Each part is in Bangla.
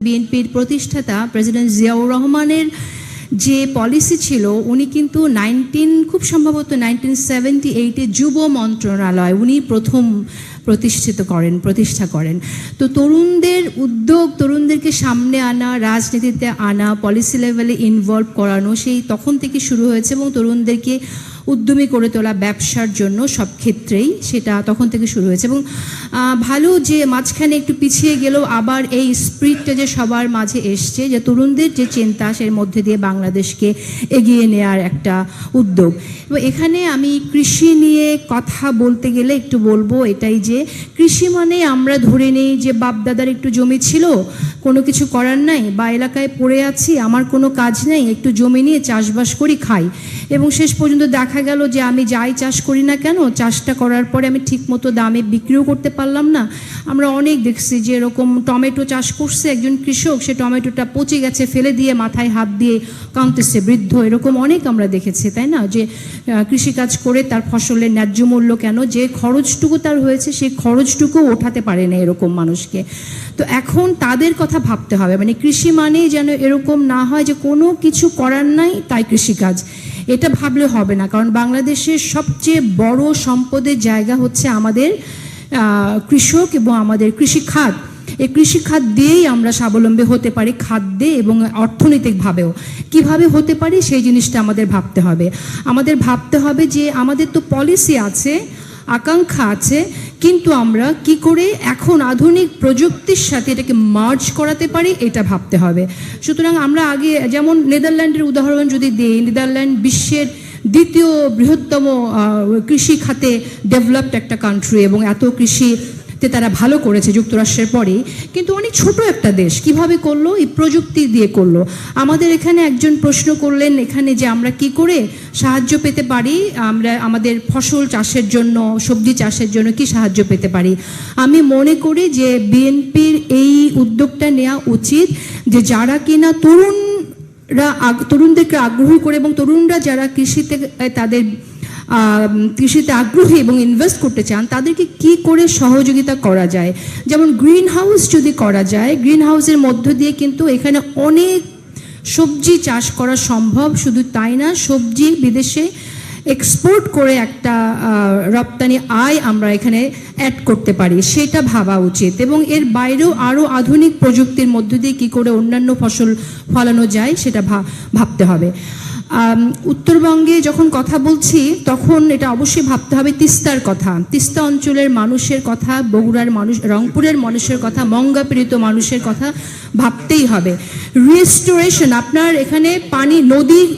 বিএনপির প্রতিষ্ঠাতা প্রেসিডেন্ট জিয়াউর রহমানের যে পলিসি ছিল, উনি কিন্তু নাইনটিন, খুব সম্ভবত নাইনটিন সেভেন্টি এইটে যুব মন্ত্রণালয় উনি প্রথম প্রতিষ্ঠিত করেন, প্রতিষ্ঠা করেন। তো তরুণদের উদ্যোগ, তরুণদেরকে সামনে আনা, রাজনীতিতে আনা পলিসি লেভেলে ইনভলভ করানো, সেই তখন থেকে শুরু হয়েছে এবং তরুণদেরকে উদ্যমী করে তোলা ব্যবসার জন্য সব ক্ষেত্রেই সেটা তখন থেকে শুরু হয়েছে এবং ভালো যে মাঝখানে একটু পিছিয়ে গেলেও আবার এই স্পিরিটটা যে সবার মাঝে এসছে, যে তরুণদের যে চিন্তা সেই মধ্যে দিয়ে বাংলাদেশকে এগিয়ে নেওয়ার একটা উদ্যোগ। এবং এখানে আমি কৃষি নিয়ে কথা বলতে গেলে একটু বলব এটাই যে, কৃষি মানে আমরা ধরে নেই যে বাপদাদার একটু জমি ছিল, কোনো কিছু করার নাই বা এলাকায় পড়ে আছি, আমার কোনো কাজ নেই, একটু জমি নিয়ে চাষবাস করি, খাই। এবং শেষ পর্যন্ত দেখা গেল যে আমি যাই চাষ করি না কেন, চাষটা করার পরে আমি ঠিকমতো দামে বিক্রিও করতে পারলাম না। আমরা অনেক দেখছি যে এরকম টমেটো চাষ করছে একজন কৃষক, সে টমেটোটা পচে গেছে, ফেলে দিয়ে মাথায় হাত দিয়ে কাঁদতেছে, বৃদ্ধ, এরকম অনেক আমরা দেখেছি, তাই না? যে কৃষিকাজ করে তার ফসলের ন্যায্য মূল্য কেন? যে খরচটুকু তার হয়েছে সেই খরচটুকু ওঠাতে পারে না এরকম মানুষকে। তো এখন তাদের কথা ভাবতে হবে মানে কৃষি মানেই যেন এরকম না হয় যে কোনো কিছু করার নাই, তাই কৃষিকাজ। এটা ভাবলে হবে না, কারণ বাংলাদেশের সবচেয়ে বড় সম্পদের জায়গা হচ্ছে আমাদের কৃষক এবং আমাদের কৃষি খাত এই কৃষি খাত দিয়েই আমরা স্বাবলম্বী হতে পারি খাদ্যে এবং অর্থনৈতিকভাবেও। কীভাবে হতে পারি সেই জিনিসটা আমাদের ভাবতে হবে। আমাদের ভাবতে হবে যে আমাদের তো পলিসি আছে, আকাঙ্ক্ষা আছে কিন্তু আমরা কি করে এখন আধুনিক প্রযুক্তির সাথে এটাকে মার্জ করাতে পারি, এটা ভাবতে হবে। সুতরাং আমরা আগে যেমন নেদারল্যান্ডের উদাহরণ যদি দিই, নেদারল্যান্ড বিশ্বের দ্বিতীয় বৃহত্তম কৃষি খাতে ডেভেলপড একটা কান্ট্রি এবং এত কৃষি তে তারা ভালো করেছে যুক্তরাষ্ট্রের পরেই কিন্তু অনেক ছোট একটা দেশ কীভাবে করল? এই প্রযুক্তি দিয়ে করল। আমাদের এখানে একজন প্রশ্ন করলেন এখানে যে আমরা কি করে সাহায্য পেতে পারি? আমরা, আমাদের ফসল চাষের জন্য, সবজি চাষের জন্য কি সাহায্য পেতে পারি? আমি মনে করি যে বিএনপির এই উদ্যোগটা নেওয়া উচিত যে যারা কিনা তরুণরা তরুণদেরকে আগ্রহী করে এবং তরুণরা যারা কৃষিতে, তাদের কৃষিতে আগ্রহী এবং ইনভেস্ট করতে চান, তাদেরকে কি করে সহযোগিতা করা যায়? যেমন গ্রিন হাউস যদি করা যায় গ্রিন হাউসের মধ্য দিয়ে কিন্তু এখানে অনেক সবজি চাষ করা সম্ভব, শুধু তাই না, সবজি বিদেশে এক্সপোর্ট করে একটা রপ্তানি আয় আমরা এখানে অ্যাড করতে পারি, সেটা ভাবা উচিত। এবং এর বাইরেও আরও আধুনিক প্রযুক্তির মধ্য দিয়ে কী করে অন্যান্য ফসল ফলানো যায়, সেটা ভাবতে হবে। উত্তরবঙ্গে যখন কথা বলছি, তখন এটা অবশ্যই ভাবতে হবে তিস্তার কথা। তিস্তা অঞ্চলের মানুষের কথা, বগুড়ার মানুষ, রংপুরের মানুষের কথা মঙ্গাপীড়িত মানুষের কথা ভাবতেই হবে। রিস্টোরেশন আপনার এখানে পানি, নদী,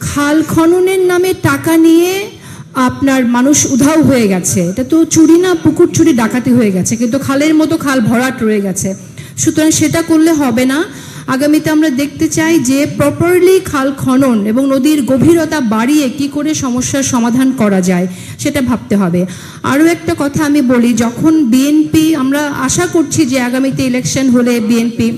খাল খননের নামে টাকা নিয়ে আপনার মানুষ উধাও হয়ে গেছে। এটা তো চুরি না, পুকুর চুরি, ডাকাতি হয়ে গেছে। কিন্তু খালের মতো খাল ভরাট রয়ে গেছে। সুতরাং সেটা করলে হবে না। আগামীতে আমরা দেখতে চাই যে প্রপারলি খাল খনন এবং নদীর গভীরতা বাড়িয়ে কি করে সমস্যার সমাধান করা যায়, সেটা ভাবতে হবে। আরও একটা কথা আমি বলি, যখন বিএনপি, আমরা আশা করছি যে আগামীতে ইলেকশন হলে বিএনপি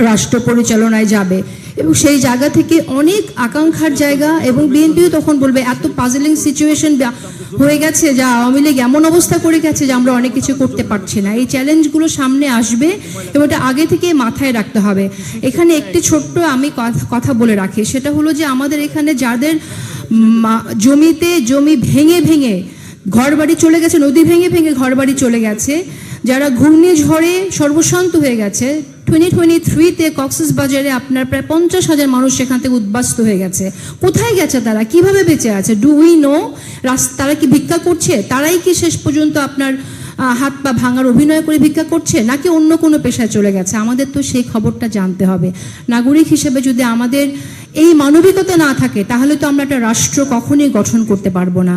রাষ্ট্র পরিচালনায় যাবে। এবং সেই জায়গা থেকে অনেক আকাঙ্ক্ষার জায়গা এবং বিএনপিও তখন বলবে, এত পাজলিং সিচুয়েশন হয়ে গেছে যা আওয়ামী লীগ এমন অবস্থা করে গেছে যে আমরা অনেক কিছু করতে পারছি না। এই চ্যালেঞ্জগুলো সামনে আসবে এবং এটা আগে থেকে মাথায় রাখতে হবে। এখানে একটি ছোট্ট আমি কথা- বলে রাখি। সেটা হলো যে আমাদের এখানে যাদের জমিতে জমি ভেঙে ভেঙে ঘরবাড়ি চলে গেছে, নদী ভেঙে ভেঙে ঘরবাড়ি চলে গেছে, যারা ঘূর্ণিঝড়ে সর্বশান্ত হয়ে গেছে টোয়েন্টি টোয়েন্টি থ্রিতে কক্সেস বাজারে আপনার প্রায় পঞ্চাশ হাজার মানুষ সেখান থেকে উদ্বাস্ত হয়ে গেছে। কোথায় গেছে তারা? কীভাবে বেঁচে আছে? ডু উই নো তারা কি ভিক্ষা করছে? তারাই কি শেষ পর্যন্ত আপনার হাত পা ভাঙার অভিনয় করে ভিক্ষা করছে, নাকি অন্য কোনো পেশায় চলে গেছে? আমাদের তো সেই খবরটা জানতে হবে। নাগরিক হিসেবে যদি আমাদের এই মানবিকতা না থাকে, তাহলে তো আমরা একটা রাষ্ট্র কখনোই গঠন করতে পারব না।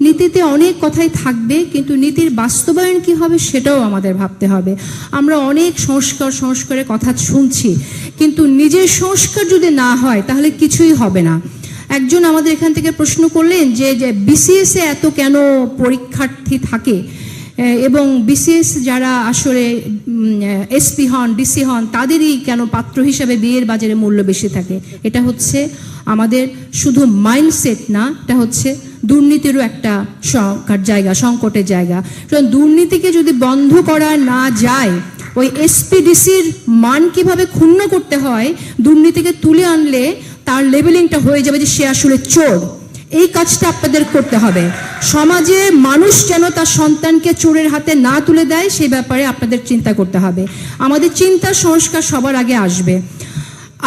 নীতিতে অনেক কথাই থাকবে, কিন্তু নীতির বাস্তবায়ন কি হবে সেটাও আমাদের ভাবতে হবে। আমরা অনেক সংস্কার, সংস্কারের কথা শুনছি, কিন্তু নিজের সংস্কার যদি না হয়, তাহলে কিছুই হবে না। একজন আমাদের এখান থেকে প্রশ্ন করলেন যে যে বিসিএস এত কেন পরীক্ষার্থী থাকে? এবং বিসিএস যারা আসলে এসপি হন, ডিসি হন, তাদেরই কেন পাত্র হিসাবে বিয়ের বাজারে মূল্য বেশি থাকে? এটা হচ্ছে আমাদের শুধু মাইন্ডসেট না, এটা হচ্ছে দুর্নীতিরও একটা জায়গা, সংকটের জায়গা। সুতরাং দুর্নীতিকে যদি বন্ধ করা না যায়, ওই এসপিডিসির মান কীভাবে ক্ষুণ্ণ করতে হয়, দুর্নীতিকে তুলে আনলে তার লেভেলিংটা হয়ে যাবে যে সে আসলে চোর। এই কাজটা আপনাদের করতে হবে। সমাজে মানুষ যেন তার সন্তানকে চোরের হাতে না তুলে দেয় সেই ব্যাপারে আপনাদের চিন্তা করতে হবে। আমাদের চিন্তা সংস্কার সবার আগে আসবে।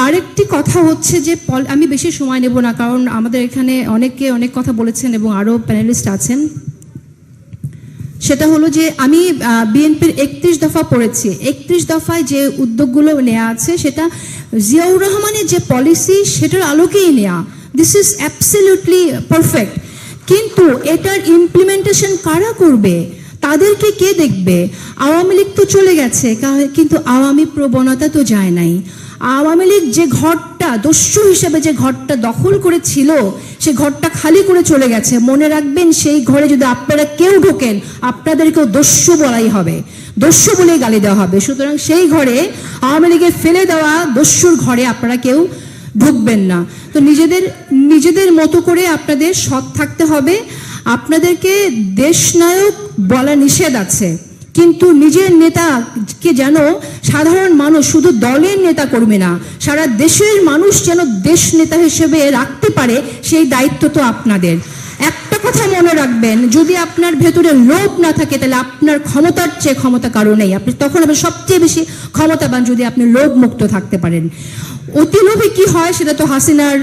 আরেকটি কথা হচ্ছে যে আমি বেশি সময় নেব না, কারণ আমাদের এখানে অনেকে অনেক কথা বলেছেন এবং আরও প্যানেলিস্ট আছেন। সেটা হলো যে, আমি বিএনপির একত্রিশ দফা পড়েছি। একত্রিশ দফায় যে উদ্যোগগুলো নেওয়া আছে, সেটা জিয়াউর রহমানের যে পলিসি সেটার আলোকেই নেওয়া দিস ইজ অ্যাবসলিউটলি পারফেক্ট কিন্তু এটার ইমপ্লিমেন্টেশন কারা করবে? তাদেরকে কে দেখবে? আওয়ামী লীগ তো চলে গেছে কিন্তু আওয়ামী প্রবণতা তো যায় নাই। আওয়ামী লীগ যে ঘরটা, দস্যু হিসেবে যে ঘরটা দখল করেছিল, সে ঘরটা খালি করে চলে গেছে। মনে রাখবেন, সেই ঘরে যদি আপনারা কেউ ঢোকেন, আপনাদেরকেও দস্যু বলাই হবে। দস্যু বলে গালি দেওয়া হবে। সুতরাং সেই ঘরে আওয়ামী লীগের ফেলে দেওয়া দস্যুর ঘরে আপনারা কেউ ঢুকবেন না। তো নিজেদের নিজেদের মতো করে আপনাদের সৎ থাকতে হবে। আপনাদেরকে দেশনায়ক বলা নিষেধ আছে। কিন্তু নিজের নেতাকে যেন সাধারণ মানুষ, শুধু দলের নেতা করবে না, সারা দেশের মানুষ যেন দেশ নেতা হিসেবে রাখতে পারে, সেই দায়িত্ব তো আপনাদের। একটা কথা মনে রাখবেন, যদি আপনার ভেতরে লোভ না থাকে, তাহলে আপনার ক্ষমতার চেয়ে ক্ষমতা কারও নেই। আপনি, তখন আপনি সবচেয়ে বেশি ক্ষমতাবান যদি আপনি লোভ মুক্ত থাকতে পারেন। অতি লোভে কি হয় সেটা তো হাসিনার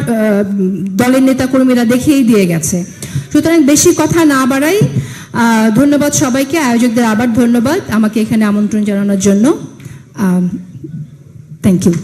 দলের দলের নেতাকর্মীরা দেখেই দিয়ে গেছে। সুতরাং বেশি কথা না বাড়াই ধন্যবাদ সবাইকে, আয়োজকদের আবার ধন্যবাদ আমাকে এখানে আমন্ত্রণ জানানোর জন্য। Thank you